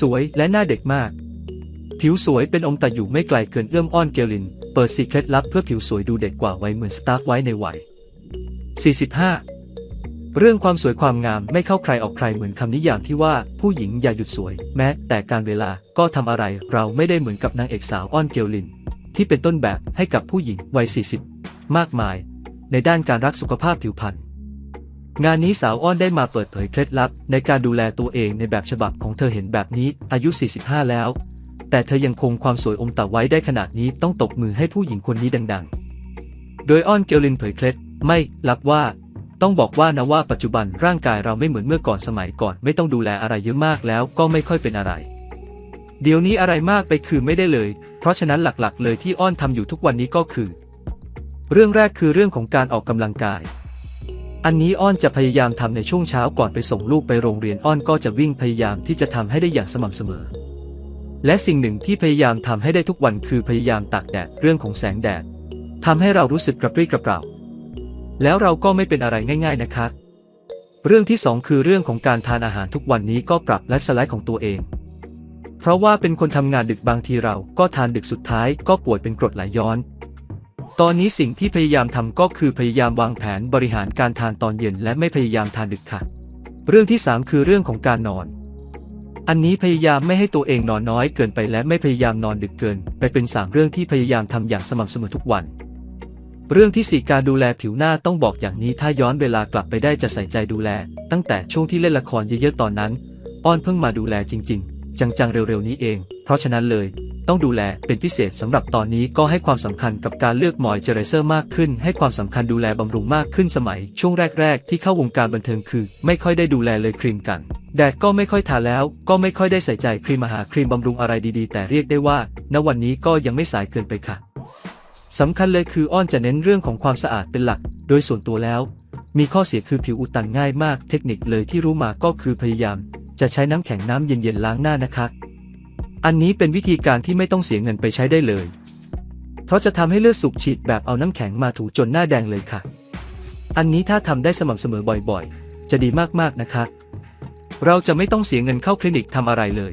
สวยและหน้าเด็กมาก ผิวสวยเป็นองค์แต่อยู่ไม่ไกลเกินเอื้อมอ้อนเกลิน เปิดสีเคล็ดลับเพื่อผิวสวยดูเด็กกว่าวัยเหมือนสตาฟไว้ในวัย 45 เรื่องความสวยความงามไม่เข้าใครออกใครเหมือนคำนิยามที่ว่าผู้หญิงอย่าหยุดสวย แม้ แต่การเวลาก็ทำอะไรเราไม่ได้เหมือนกับนางเอกสาวอ้อนเกลลิน ที่เป็นต้นแบบให้กับผู้หญิงวัย 40 มากมาย ในด้านการรักสุขภาพผิวพรรณ งานนี้สาวอ้อนได้มาเปิดเผยเคล็ดลับ ในการดูแลตัวเองในแบบฉบับของเธอเห็นแบบนี้อายุ 45 แล้ว แต่เธอยังคงความสวยอมตะไว้ได้ขนาดนี้ต้องตบมือให้ผู้หญิงคนนี้ดังๆ โดยอ้อนเกลลินเผยเคล็ดไม่ลับว่าต้องบอกว่านะว่าปัจจุบันร่างกายเราไม่เหมือนเมื่อก่อนสมัยก่อนไม่ต้องดูแลอะไรเยอะมากแล้วก็ไม่ค่อยเป็นอะไร เดี๋ยวนี้อะไรมากไปคือไม่ได้เลย เพราะฉะนั้นหลักๆ เลยที่อ้อนทำอยู่ทุกวันนี้ก็คือ เรื่องแรกคือเรื่องของการออกกำลังกาย อันนี้อ้อนจะพยายามทำในช่วงเช้าก่อนไปส่งลูกไปโรงเรียนอ้อนก็จะวิ่งพยายามที่จะทำให้ได้อย่างสม่ำเสมอ และสิ่งหนึ่งที่พยายามทำให้ได้ทุกวันคือพยายามตากแดดเรื่องของแสงแดดทำให้เรารู้สึกกระปรี้กระเปร่า แล้วเราก็ไม่เป็นอะไรง่าย ๆนะครับเรื่องที่สองคือเรื่องของการทานอาหารทุกวันนี้ก็ปรับไลฟ์สไตล์ของตัวเอง เพราะว่าเป็นคนทำงานดึกบางทีเราก็ทานดึกสุดท้ายก็ป่วยเป็นกรดไหลย้อน ตอนนี้สิ่งที่พยายามทำก็คือพยายามวางแผนบริหารการทานตอนเย็นและไม่พยายามทานดึกค่ะ เรื่องที่สามคือเรื่องของการนอน อันนี้พยายามไม่ให้ตัวเองนอนน้อยเกินไปและไม่พยายามนอนดึกเกิน ไปเป็นสามเรื่องที่พยายามทำอย่างสม่ำเสมอทุกวัน เรื่องที่สี่การดูแลผิวหน้าต้องบอกอย่างนี้ ถ้าย้อนเวลากลับไปได้จะใส่ใจดูแล ตั้งแต่ช่วงที่เล่นละครเยอะๆตอนนั้น อ้อนเพิ่งมาดูแลจริง ๆ จังๆเร็วๆนี้เอง เพราะฉะนั้นเลย ต้องดูแลเป็นพิเศษสำหรับตอนนี้ก็ให้ความสำคัญกับการเลือกมอยเจอไรเซอร์มากขึ้น ให้ความสำคัญดูแลบำรุงมากขึ้นสมัย ช่วงแรก ๆ ที่เข้าวงการบันเทิงคือ ไม่ค่อยได้ดูแลเลยครีมกันแดดก็ไม่ค่อยทาแล้วก็ไม่ค่อยได้ใส่ใจครีมอาหาครีมบำรุงอะไรดีๆ แต่เรียกได้ว่า ณวันนี้ก็ยังไม่สายเกินไปค่ะสำคัญเลยคืออ้อนจะเน้นเรื่องของความสะอาดเป็นหลัก โดยส่วนตัวแล้ว มีข้อเสียคือผิวอุดตันง่ายมาก เทคนิคเลยที่รู้มาก็คือพยายาม จะใช้น้ำแข็งน้ำเย็นๆล้างหน้านะคะ อันนี้เป็นวิธีการที่ไม่ต้องเสียเงินไปใช้ได้เลย เพราะจะทำให้เลือดสูบฉีดแบบเอาน้ำแข็งมาถูจนหน้าแดงเลยค่ะ อันนี้ถ้าทำได้สม่ำเสมอบ่อยๆ จะดีมากๆนะคะ เราจะไม่ต้องเสียเงินเข้าคลินิกทำอะไรเลย